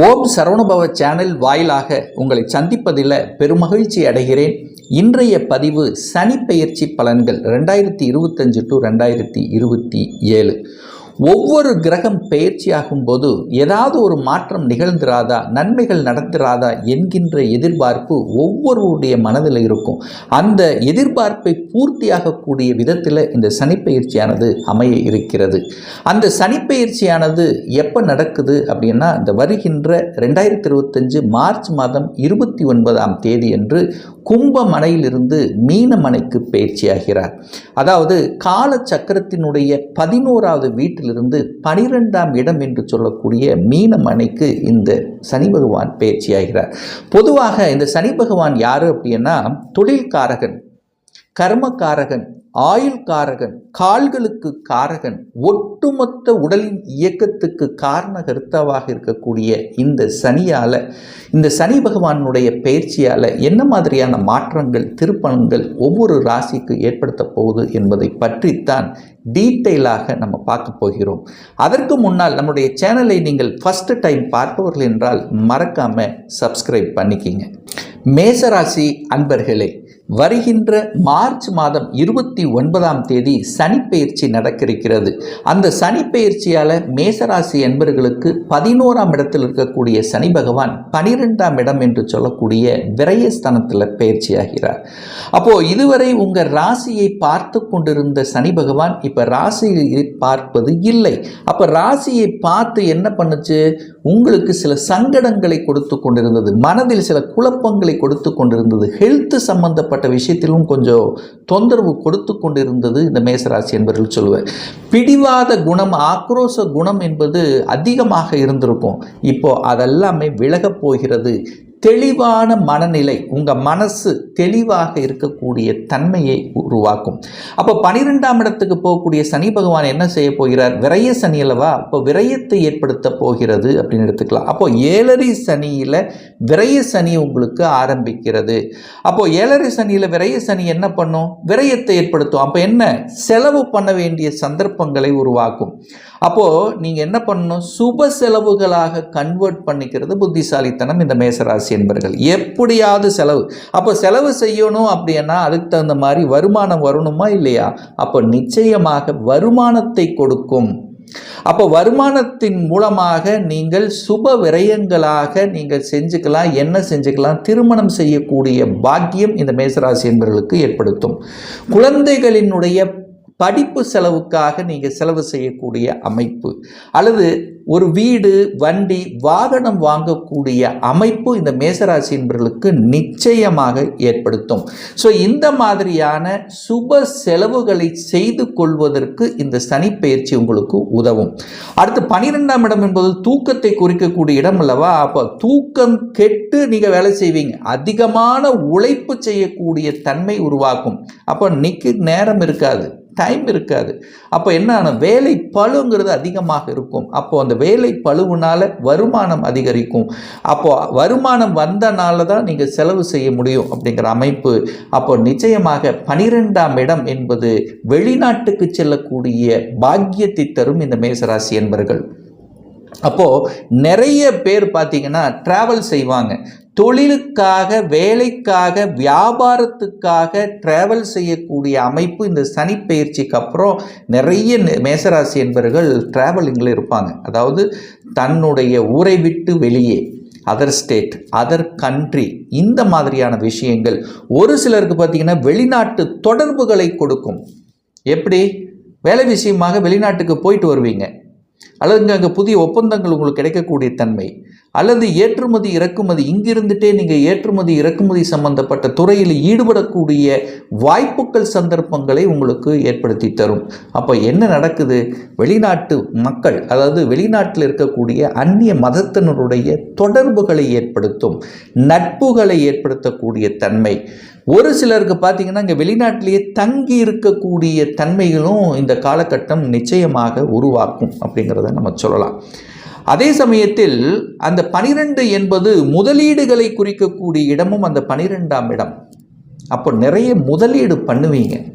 ஓம் சரவணுபவ channel வாயிலாக உங்களை சந்திப்பதில் பெருமகிழ்ச்சி அடைகிறேன். இன்றைய பதிவு சனி பெயர்ச்சி பலன்கள் ரெண்டாயிரத்தி இருபத்தஞ்சு டு ரெண்டாயிரத்தி இருபத்தி ஏழு. ஒவ்வொரு கிரகம் பெயர்ச்சியாகும் போது ஏதாவது ஒரு மாற்றம் நிகழ்ந்திராதா நன்மைகள் நடந்திராதா என்கின்ற எதிர்பார்ப்பு ஒவ்வொருவருடைய மனதில் இருக்கும். அந்த எதிர்பார்ப்பை பூர்த்தியாகக்கூடிய விதத்தில் இந்த சனிப்பெயர்ச்சியானது அமைய இருக்கிறது. அந்த சனிப்பெயர்ச்சியானது எப்போ நடக்குது அப்படின்னா இந்த வருகின்ற ரெண்டாயிரத்தி இருபத்தஞ்சு மார்ச் மாதம் இருபத்தி ஒன்பதாம் தேதி என்று கும்பமனையிலிருந்து மீனமனைக்கு பயிற்சியாகிறார். அதாவது கால சக்கரத்தினுடைய பதினோராவது வீட்டிலிருந்து பனிரெண்டாம் இடம் என்று சொல்லக்கூடிய மீனமனைக்கு இந்த சனி பகவான் பயிற்சியாகிறார். பொதுவாக இந்த சனி பகவான் யார் அப்படின்னா தொழில்காரகன். கர்மகாரகன் ஆயுள் காரகன் கால்களுக்கு காரகன் ஒட்டுமொத்த உடலின் இயக்கத்துக்கு காரண கருத்தவாக இருக்கக்கூடிய இந்த சனியால் இந்த சனி பகவானுடைய பயிற்சியால் என்ன மாதிரியான மாற்றங்கள் திருப்பணங்கள் ஒவ்வொரு ராசிக்கு ஏற்படுத்த போகுது என்பதை பற்றித்தான் டீட்டெயிலாக நம்ம பார்க்க போகிறோம். அதற்கு முன்னால் நம்முடைய சேனலை நீங்கள் ஃபஸ்ட்டு டைம் பார்ப்பவர்கள் என்றால் மறக்காமல் சப்ஸ்கிரைப் பண்ணிக்கிங்க. மேசராசி அன்பர்களே வருகின்ற மார்ச் மாதம் இருபத்தி ஒன்பதாம் தேதி சனிப்பெயர்ச்சி நடக்கிருக்கிறது. அந்த சனிப்பெயர்ச்சியால் மேசராசி என்பர்களுக்கு பதினோராம் இடத்தில் இருக்கக்கூடிய சனி பகவான் பனிரெண்டாம் இடம் என்று சொல்லக்கூடிய விரயஸ்தானத்தில் பயிற்சியாகிறார். அப்போது இதுவரை உங்கள் ராசியை பார்த்து கொண்டிருந்த சனி பகவான் இப்போ ராசியை பார்ப்பது இல்லை. அப்போ ராசியை பார்த்து என்ன பண்ணுச்சு? உங்களுக்கு சில சங்கடங்களை கொடுத்து கொண்டிருந்தது மனதில் சில குழப்பங்களை கொடுத்து கொண்டிருந்தது ஹெல்த் சம்பந்தப்பட்ட விஷயத்திலும் கொஞ்சம் தொந்தரவு கொடுத்து கொண்டிருந்தது இந்த மேசராசி என்பவர்கள் சொல்லுவேன் பிடிவாத குணம் ஆக்ரோஷ குணம் என்பது அதிகமாக இருந்திருக்கும். இப்போ அதெல்லாமே விலகப் போகிறது. தெளிவான மனநிலை உங்கள் மனசு தெளிவாக இருக்கக்கூடிய தன்மையை உருவாக்கும். அப்போ பனிரெண்டாம் இடத்துக்கு போகக்கூடிய சனி பகவான் என்ன செய்ய போகிறார்? விரைய சனி அல்லவா? அப்போ விரயத்தை ஏற்படுத்த போகிறது அப்படின்னு எடுத்துக்கலாம். அப்போ ஏழரை சனியில் விரய சனி உங்களுக்கு ஆரம்பிக்கிறது. அப்போ ஏழரை சனியில் விரய சனி என்ன பண்ணும்? விரயத்தை ஏற்படுத்தும். அப்போ என்ன? செலவு பண்ண வேண்டிய சந்தர்ப்பங்களை உருவாக்கும். அப்போது நீங்கள் என்ன பண்ணணும்? சுப செலவுகளாக கன்வெர்ட் பண்ணிக்கிறது புத்திசாலித்தனம் இந்த மேசராசி என்பர்கள். எப்படியாவது செலவு. அப்போ செலவு செய்யணும் அப்படின்னா அதுக்கு தகுந்த மாதிரி வருமானம் வரணுமா இல்லையா? அப்போ நிச்சயமாக வருமானத்தை கொடுக்கும். அப்போ வருமானத்தின் மூலமாக நீங்கள் சுப விரயங்களாக நீங்கள் செஞ்சுக்கலாம் என்ன செஞ்சுக்கலாம் திருமணம் செய்யக்கூடிய பாக்கியம் இந்த மேசராசி என்பவர்களுக்கு ஏற்படுத்தும். குழந்தைகளினுடைய படிப்பு செலவுக்காக நீங்கள் செலவு செய்யக்கூடிய அமைப்பு. அல்லது ஒரு வீடு வண்டி வாகனம் வாங்கக்கூடிய அமைப்பு இந்த மேசராசி நிச்சயமாக ஏற்படுத்தும். ஸோ இந்த மாதிரியான சுப செலவுகளை செய்து கொள்வதற்கு இந்த சனிப்பயிற்சி உங்களுக்கு உதவும். அடுத்து பனிரெண்டாம் இடம் என்பது தூக்கத்தை குறிக்கக்கூடிய இடம் அல்லவா? அப்போ தூக்கம் கெட்டு நீங்கள் வேலை செய்வீங்க. அதிகமான உழைப்பு செய்யக்கூடிய தன்மை உருவாக்கும். அப்போ நிற்கு நேரம் இருக்காது. டைம் இருக்காது. அப்போ என்ன வேலை பழுங்கிறது அதிகமாக இருக்கும். அப்போது அந்த வேலை பழுவுனால வருமானம் அதிகரிக்கும். அப்போது வருமானம் வந்தனால தான் நீங்கள் செலவு செய்ய முடியும் அப்படிங்கிற அமைப்பு. அப்போ நிச்சயமாக பனிரெண்டாம் இடம் என்பது வெளிநாட்டுக்கு செல்லக்கூடிய பாக்கியத்தை தரும் இந்த மேசராசி என்பர்கள். அப்போது நிறைய பேர் பார்த்திங்கன்னா ட்ராவல் செய்வாங்க. தொழிலுக்காக வேலைக்காக வியாபாரத்துக்காக ட்ராவல் செய்யக்கூடிய அமைப்பு இந்த சனி பயிற்சிக்கு அப்புறம் நிறைய மேசராசி என்பவர்கள் ட்ராவலிங்கில் இருப்பாங்க. அதாவது தன்னுடைய ஊரை விட்டு வெளியே அதர் ஸ்டேட் அதர் கண்ட்ரி இந்த மாதிரியான விஷயங்கள். ஒரு சிலருக்கு பார்த்திங்கன்னா வெளிநாட்டு தொடர்புகளை கொடுக்கும். எப்படி? வேலை விஷயமாக வெளிநாட்டுக்கு போயிட்டு வருவீங்க. அல்லது அங்கே புதிய ஒப்பந்தங்கள் உங்களுக்கு கிடைக்கக்கூடிய தன்மை. அல்லது ஏற்றுமதி இறக்குமதி இங்கிருந்துட்டே நீங்கள் ஏற்றுமதி இறக்குமதி சம்பந்தப்பட்ட துறையில் ஈடுபடக்கூடிய வாய்ப்புகள் சந்தர்ப்பங்களை உங்களுக்கு ஏற்படுத்தி தரும். அப்போ என்ன நடக்குது? வெளிநாட்டு மக்கள் அதாவது வெளிநாட்டில் இருக்கக்கூடிய அந்நிய மதத்தினருடைய தொடர்புகளை ஏற்படுத்தும் நட்புகளை ஏற்படுத்தக்கூடிய தன்மை. ஒரு சிலருக்கு பார்த்தீங்கன்னா இங்கே வெளிநாட்டிலேயே தங்கி இருக்கக்கூடிய தன்மைகளும் இந்த காலகட்டம் நிச்சயமாக உருவாக்கும் அப்படிங்கிறத நம்ம சொல்லலாம். அதே சமயத்தில் அந்த பனிரெண்டு என்பது முதலீடுகளை குறிக்கக்கூடிய இடமும் அந்த பனிரெண்டாம் இடம். அப்போ நிறைய முதலீடு பண்ணுவீங்க.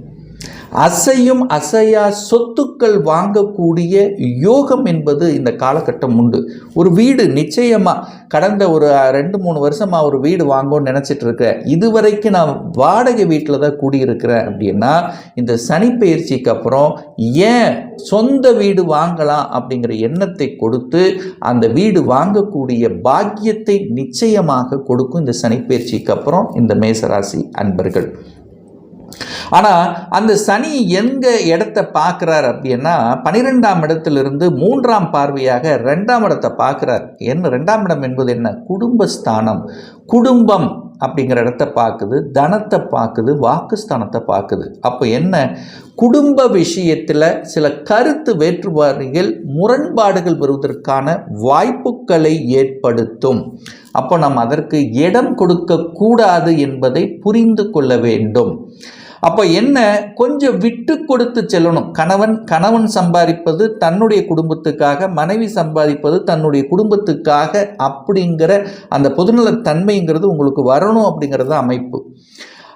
அசையும் அசையா சொத்துக்கள் வாங்கக்கூடிய யோகம் என்பது இந்த காலகட்டம் உண்டு. ஒரு வீடு நிச்சயமாக கடந்த ஒரு ரெண்டு மூணு வருஷமாக ஒரு வீடு வாங்கணும்னு நினச்சிட்டு இருக்கேன் இதுவரைக்கும் நான் வாடகை வீட்டில் தான் கூடியிருக்கிறேன் அப்படின்னா இந்த சனிப்பெயர்ச்சிக்கு அப்புறம் ஏன் சொந்த வீடு வாங்கலாம் அப்படிங்கிற எண்ணத்தை கொடுத்து அந்த வீடு வாங்கக்கூடிய பாக்கியத்தை நிச்சயமாக கொடுக்கும் இந்த சனிப்பயிற்சிக்கு அப்புறம் இந்த மேசராசி அன்பர்கள். ஆனால் அந்த சனி எங்கே இடத்த பார்க்குறார் அப்படின்னா பனிரெண்டாம் இடத்திலிருந்து மூன்றாம் பார்வையாக ரெண்டாம் இடத்தை பார்க்குறார். என்ன ரெண்டாம் இடம் என்பது என்ன? குடும்பஸ்தானம். குடும்பம் அப்படிங்கிற இடத்த பார்க்குது தனத்தை பார்க்குது வாக்குஸ்தானத்தை பார்க்குது. அப்போ என்ன? குடும்ப விஷயத்தில் சில கருத்து வேற்றுபாடுகள் முரண்பாடுகள் வருவதற்கான வாய்ப்புகளை ஏற்படுத்தும். அப்போ நாம் அதற்கு இடம் கொடுக்கக்கூடாது என்பதை புரிந்து கொள்ள வேண்டும். அப்போ என்ன? கொஞ்சம் விட்டு கொடுத்து செல்லணும். கணவன் கணவன் சம்பாதிப்பது தன்னுடைய குடும்பத்துக்காக மனைவி சம்பாதிப்பது தன்னுடைய குடும்பத்துக்காக அப்படிங்கிற அந்த பொதுநல தன்மைங்கிறது உங்களுக்கு வரணும் அப்படிங்கிறது அமைப்பு.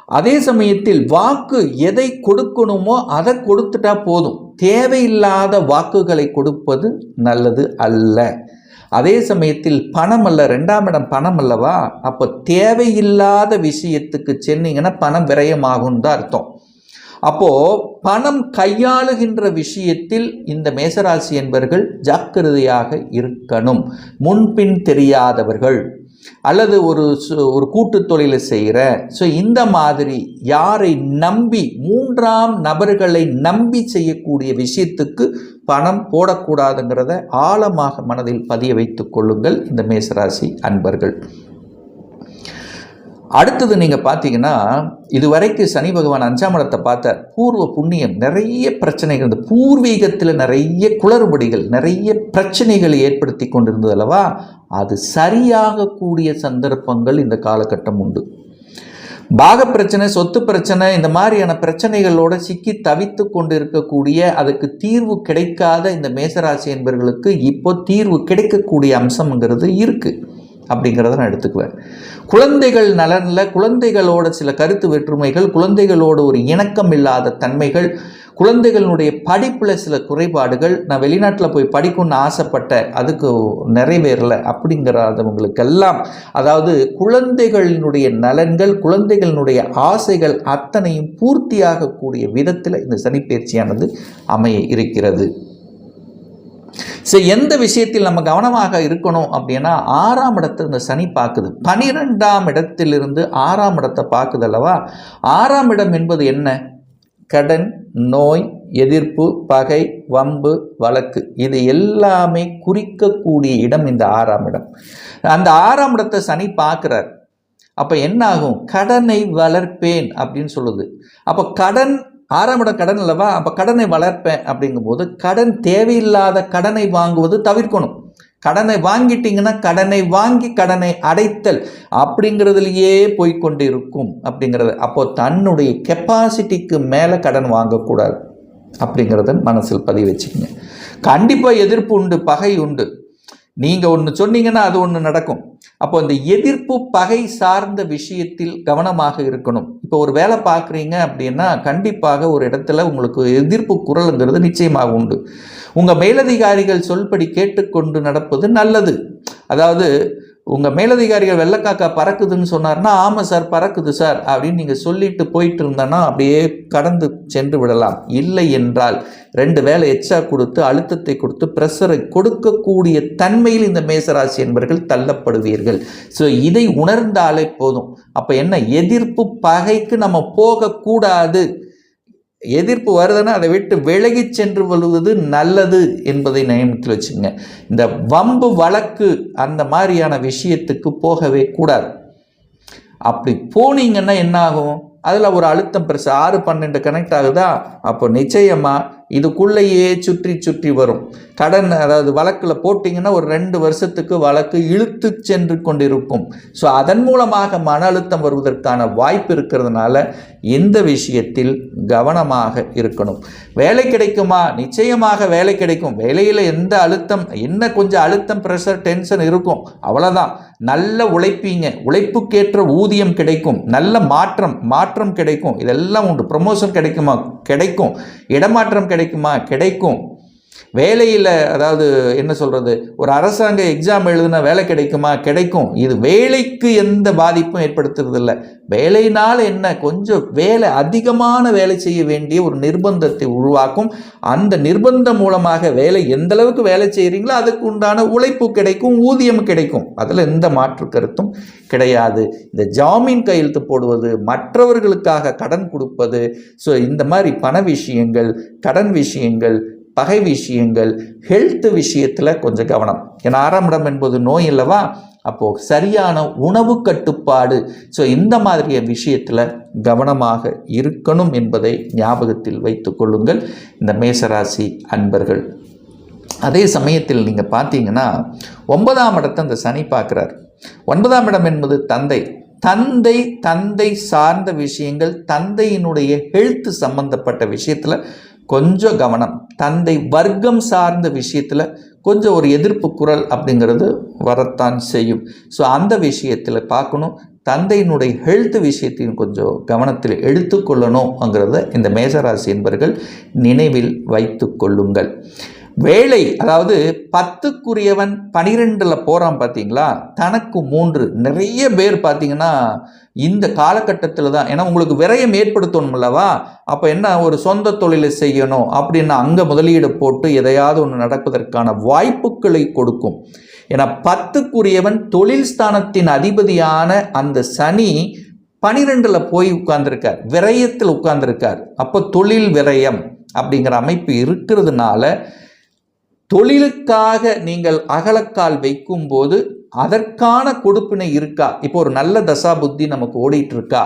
அதே சமயத்தில் வாக்கு எதை கொடுக்கணுமோ அதை கொடுத்துட்டா போதும். தேவையில்லாத வாக்குகளை கொடுப்பது நல்லது அல்ல. அதே சமயத்தில் பணம் அல்ல ரெண்டாம் இடம் பணம் அல்லவா? அப்போ தேவையில்லாத விஷயத்துக்கு சென்னீங்கன்னா பணம் விரயமாகும் தான் அர்த்தம். அப்போது பணம் கையாளுகின்ற விஷயத்தில் இந்த மேசராசி என்பவர்கள் ஜாக்கிரதையாக இருக்கணும். முன்பின் தெரியாதவர்கள் அல்லது ஒரு ஒரு கூட்டு தொழிலை செய்கிற ஸோ இந்த மாதிரி யாரை நம்பி மூன்றாம் நபர்களை நம்பி செய்யக்கூடிய விஷயத்துக்கு பணம் போடக்கூடாதுங்கிறத ஆழமாக மனதில் பதிய வைத்துக் கொள்ளுங்கள் இந்த மேசராசி அன்பர்கள். அடுத்தது நீங்கள் பார்த்தீங்கன்னா இதுவரைக்கும் சனி பகவான் அஞ்சாம் இடத்தை பார்த்த பூர்வ புண்ணியம் நிறைய பிரச்சனைகள் இந்த பூர்வீகத்தில் நிறைய குளறுபடிகள் நிறைய பிரச்சனைகளை ஏற்படுத்தி கொண்டிருந்தது அல்லவா? அது சரியாகக்கூடிய சந்தர்ப்பங்கள் இந்த காலகட்டம் உண்டு. பாக பிரச்சனை சொத்து பிரச்சனை இந்த மாதிரியான பிரச்சனைகளோட சிக்கி தவித்து கொண்டு இருக்கக்கூடிய அதுக்கு தீர்வு கிடைக்காத இந்த மேசராசி என்பவர்களுக்கு இப்போ தீர்வு கிடைக்கக்கூடிய அம்சம்ங்கிறது இருக்குது அப்படிங்கிறத நான் எடுத்துக்குவேன். குழந்தைகள் நலனில் குழந்தைகளோட சில கருத்து வேற்றுமைகள் குழந்தைகளோட ஒரு இணக்கம் இல்லாத தன்மைகள் குழந்தைகளுடைய படிப்பில் சில குறைபாடுகள் நான் வெளிநாட்டில் போய் படிக்கணும்னு ஆசைப்பட்ட அதுக்கு நிறைவேறலை அப்படிங்கிறவங்களுக்கெல்லாம் அதாவது குழந்தைகளினுடைய நலன்கள் குழந்தைகளினுடைய ஆசைகள் அத்தனையும் பூர்த்தியாகக்கூடிய விதத்தில் இந்த சனிப்பயிற்சியானது அமைய இருக்கிறது. ஸோ எந்த விஷயத்தில் நம்ம கவனமாக இருக்கணும் அப்படின்னா ஆறாம் இடத்தை இந்த சனி பார்க்குது. பனிரெண்டாம் இடத்திலிருந்து ஆறாம் இடத்தை பார்க்குது அல்லவா? ஆறாம் இடம் என்பது என்ன? கடன் நோய் எதிர்ப்பு பகை வம்பு வழக்கு. இது எல்லாமே குறிக்கக்கூடிய இடம் இந்த ஆறாம் இடம். அந்த ஆறாம் இடத்தை சனி பார்க்குறார். அப்போ என்னாகும்? கடனை வளர்ப்பேன் அப்படின்னு சொல்லுது. அப்போ கடன் ஆறாம் இடம் கடன் அல்லவா? அப்போ கடனை வளர்ப்பேன் அப்படிங்கும்போது கடன் தேவையில்லாத கடனை வாங்குவது தவிர்க்கணும். கடனை வாங்கிட்டீங்கன்னா கடனை வாங்கி கடனை அடைத்தல் அப்படிங்கிறதுலையே போய்கொண்டு இருக்கும் அப்படிங்கிறது. அப்போது தன்னுடைய கெப்பாசிட்டிக்கு மேலே கடன் வாங்கக்கூடாது அப்படிங்கிறத மனசில் பதிவு வச்சுக்கோங்க. கண்டிப்பாக எதிர்ப்பு உண்டு பகை உண்டு. நீங்கள் ஒன்று சொன்னீங்கன்னா அது ஒன்று நடக்கும். அப்போ அந்த எதிர்ப்பு பகை சார்ந்த விஷயத்தில் கவனமாக இருக்கணும். இப்போ ஒரு வேலை பார்க்குறீங்க அப்படின்னா கண்டிப்பாக ஒரு இடத்துல உங்களுக்கு எதிர்ப்பு குரலுங்கிறது நிச்சயமாக உண்டு. உங்கள் மேலதிகாரிகள் சொல்படி கேட்டுக்கொண்டு நடப்பது நல்லது. அதாவது உங்கள் மேலதிகாரிகள் வெள்ளக்காக்கா பறக்குதுன்னு சொன்னார்னா ஆமாம் சார் பறக்குது சார் அப்படின்னு நீங்கள் சொல்லிட்டு போயிட்டு இருந்தோன்னா அப்படியே கடந்து சென்று விடலாம். இல்லை என்றால் ரெண்டு வேலை எச்சா கொடுத்து அழுத்தத்தை கொடுத்து ப்ரெஷரை கொடுக்கக்கூடிய தன்மையில் இந்த மேசராசி என்பவர்கள் தள்ளப்படுவீர்கள். ஸோ இதை உணர்ந்தாலே போதும். அப்போ என்ன? எதிர்ப்பு பகைக்கு நம்ம போகக்கூடாது. எதிர்ப்பு வருதுன்னா அதை விட்டு விலகி சென்று வருவது நல்லது என்பதை நியமித்து வச்சுங்க இந்த வம்பு வழக்கு அந்த மாதிரியான விஷயத்துக்கு போகவே கூடாது. அப்படி போனீங்கன்னா என்ன ஆகும்? அதில் ஒரு அழுத்தம் பெருசு ஆறு பன்னெண்டு கனெக்ட் ஆகுதா? அப்போ நிச்சயமாக இதுக்குள்ளேயே சுற்றி சுற்றி வரும். கடன் அதாவது வழக்கில் போட்டிங்கன்னா ஒரு ரெண்டு வருஷத்துக்கு வழக்கு இழுத்து சென்று கொண்டிருக்கும். ஸோ அதன் மூலமாக மன அழுத்தம் வருவதற்கான வாய்ப்பு இருக்கிறதுனால இந்த விஷயத்தில் கவனமாக இருக்கணும். வேலை கிடைக்குமா? நிச்சயமாக வேலை கிடைக்கும். வேலையில் எந்த அழுத்தம் என்ன கொஞ்சம் அழுத்தம் ப்ரெஷர் டென்ஷன் இருக்கும்? அவ்வளோதான் நல்ல உழைப்பீங்க. உழைப்புக்கேற்ற ஊதியம் கிடைக்கும். நல்ல மாற்றம் மாற்றம் கிடைக்கும். இதெல்லாம் உண்டு. ப்ரொமோஷன் கிடைக்குமா? கிடைக்கும். இடமாற்றம் கிடைக்குமா? கிடைக்கும். வேலையில் அதாவது என்ன சொல்கிறது ஒரு அரசாங்க எக்ஸாம் எழுதுனா வேலை கிடைக்குமா? கிடைக்கும். இது வேலைக்கு எந்த பாதிப்பும் ஏற்படுத்துறதில்ல. வேலையினால் என்ன? கொஞ்சம் வேலை அதிகமான வேலை செய்ய வேண்டிய ஒரு நிர்பந்தத்தை உருவாக்கும். அந்த நிர்பந்தம் மூலமாக வேலை எந்த அளவுக்கு வேலை செய்கிறீங்களோ அதுக்கு உண்டான உழைப்பு கிடைக்கும் ஊதியம் கிடைக்கும். அதில் எந்த மாற்று கருத்தும் கிடையாது. இந்த ஜாமீன் கையெழுத்து போடுவது மற்றவர்களுக்காக கடன் கொடுப்பது ஸோ இந்த மாதிரி பண விஷயங்கள் கடன் விஷயங்கள் பகை விஷயங்கள் ஹெல்த் விஷயத்தில் கொஞ்சம் கவனம். ஏன்னா ஆறாம் இடம் என்பது நோய் அல்லவா? அப்போது சரியான உணவு கட்டுப்பாடு. ஸோ இந்த மாதிரிய விஷயத்தில் கவனமாக இருக்கணும் என்பதை ஞாபகத்தில் வைத்து கொள்ளுங்கள். இந்த மேசராசி அன்பர்கள். அதே சமயத்தில் நீங்கள் பார்த்தீங்கன்னா ஒன்பதாம் இடத்தை அந்த சனி பார்க்குறார். ஒன்பதாம் இடம் என்பது தந்தை. தந்தை தந்தை சார்ந்த விஷயங்கள் தந்தையினுடைய ஹெல்த் சம்பந்தப்பட்ட விஷயத்தில் கொஞ்சம் கவனம். தந்தை வர்க்கம் சார்ந்த விஷயத்தில் கொஞ்சம் ஒரு எதிர்ப்பு குரல் அப்படிங்கிறது வரத்தான் செய்யும். ஸோ அந்த விஷயத்தில் பார்க்கணும். தந்தையினுடைய ஹெல்த் விஷயத்தையும் கொஞ்சம் கவனத்தில் எடுத்துக்கொள்ளணுங்கிறத இந்த மேசராசி என்பர்கள் நினைவில் வைத்து கொள்ளுங்கள். வேலை அதாவது பத்துக்குரியவன் பனிரெண்டில் போகிறான் பார்த்தீங்களா தனக்கு மூன்று. நிறைய பேர் பார்த்தீங்கன்னா இந்த காலகட்டத்தில் தான். ஏன்னா உங்களுக்கு விரயம் ஏற்படுத்தணும் அல்லவா அப்போ என்ன ஒரு சொந்த தொழிலை செய்யணும் அப்படின்னு அங்கே முதலீடு போட்டு எதையாவது ஒன்று நடப்பதற்கான வாய்ப்புகளை கொடுக்கும். ஏன்னா பத்துக்குரியவன் தொழில் ஸ்தானத்தின் அதிபதியான அந்த சனி பனிரெண்டில் போய் உட்கார்ந்துருக்கார். விரயத்தில் உட்கார்ந்துருக்கார். அப்போ தொழில் விரயம் அப்படிங்கிற அமைப்பு இருக்கிறதுனால தொழிலுக்காக நீங்கள் அகலக்கால் வைக்கும்போது அதற்கான கொடுப்பினை இருக்கா? இப்போ ஒரு நல்ல தசா புத்தி நமக்கு ஓடிட்டு இருக்கா?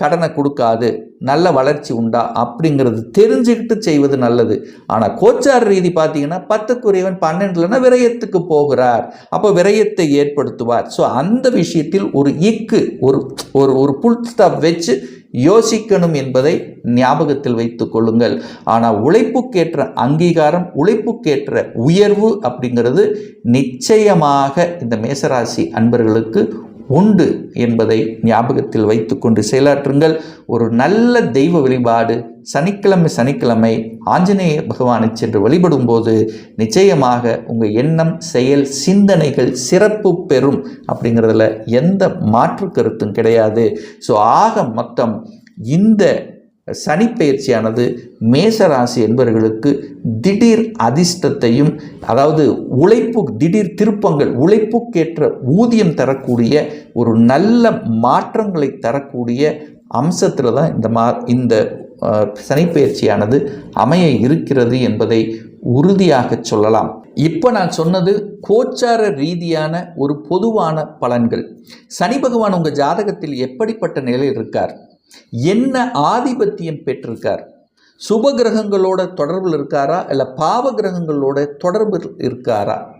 கடனை கொடுக்காது நல்ல வளர்ச்சி உண்டா அப்படிங்கிறது தெரிஞ்சுக்கிட்டு செய்வது நல்லது. ஆனால் கோச்சார் ரீதி பார்த்தீங்கன்னா பத்துக்குரியவன் பன்னெண்டுலன்னா விரயத்துக்கு போகிறார். அப்போ விரயத்தை ஏற்படுத்துவார். ஸோ அந்த விஷயத்தில் ஒரு இக்கு ஒரு ஒரு ஒரு புல் ஸ்டாப் வச்சு யோசிக்கணும் என்பதை ஞாபகத்தில் வைத்துக் கொள்ளுங்கள். ஆனால் உழைப்புக்கேற்ற அங்கீகாரம் உழைப்புக்கேற்ற உயர்வு அப்படிங்கிறது நிச்சயமாக இந்த மேசராசி அன்பர்களுக்கு உண்டு என்பதை ஞாபகத்தில் வைத்துக்கொண்டு செயலாற்றுங்கள். ஒரு நல்ல தெய்வ வழிபாடு சனிக்கிழமை சனிக்கிழமை ஆஞ்சநேய பகவானை சென்று வழிபடும்போது நிச்சயமாக உங்கள் எண்ணம் செயல் சிந்தனைகள் சிறப்பு பெறும் அப்படிங்கிறதுல எந்த மாற்று கருத்தும் கிடையாது. ஸோ ஆக மொத்தம் இந்த சனிப்பெயர்ச்சியானது மேசராசி என்பவர்களுக்கு திடீர் அதிர்ஷ்டத்தையும் அதாவது உழைப்பு திடீர் திருப்பங்கள் உழைப்புக்கேற்ற ஊதியம் தரக்கூடிய ஒரு நல்ல மாற்றங்களை தரக்கூடிய அம்சத்தில் தான் இந்த மா இந்த சனிப்பெயர்ச்சியானது அமைய இருக்கிறது என்பதை உறுதியாக சொல்லலாம். இப்போ நான் சொன்னது கோச்சார ரீதியான ஒரு பொதுவான பலன்கள். சனி பகவான் உங்கள் ஜாதகத்தில் எப்படிப்பட்ட நிலையில் இருக்கார்? என்ன ஆதிபத்தியம் பெற்றிருக்கார்? சுப கிரகங்களோட தொடர்பில் இருக்காரா? இல்லை பாவ கிரகங்களோட தொடர்பு இருக்காரா?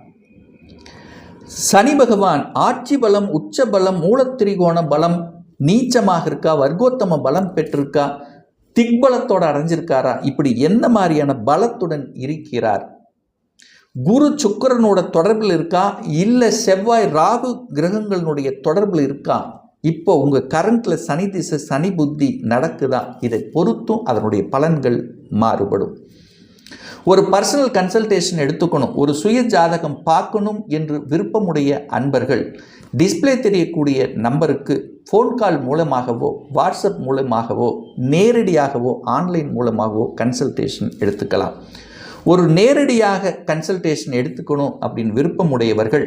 சனி பகவான் ஆட்சி பலம் உச்ச பலம் மூலத்திரிகோண பலம் நீச்சமாக இருக்கா? வர்க்கோத்தம பலம் பெற்றிருக்கா? திக்பலத்தோட அடைஞ்சிருக்காரா? இப்படி என்ன மாதிரியான பலத்துடன் இருக்கிறார்? குரு சுக்கிரனோட தொடர்பில் இருக்கா? இல்லை செவ்வாய் ராகு கிரகங்களினுடைய தொடர்பில் இருக்கா? இப்போ உங்கள் கரண்ட்டில் சனி திசை சனி புத்தி நடக்குதா? இதை பொறுத்தும் அதனுடைய பலன்கள் மாறுபடும். ஒரு பர்சனல் கன்சல்டேஷன் எடுத்துக்கணும். ஒரு சுய ஜாதகம் பார்க்கணும் என்று விருப்பமுடைய அன்பர்கள் டிஸ்ப்ளே தெரியக்கூடிய நம்பருக்கு ஃபோன் கால் மூலமாகவோ வாட்ஸ்அப் மூலமாகவோ நேரடியாகவோ ஆன்லைன் மூலமாகவோ கன்சல்டேஷன் எடுத்துக்கலாம். ஒரு நேரடியாக கன்சல்டேஷன் எடுத்துக்கணும் அப்படின்னு விருப்பமுடையவர்கள்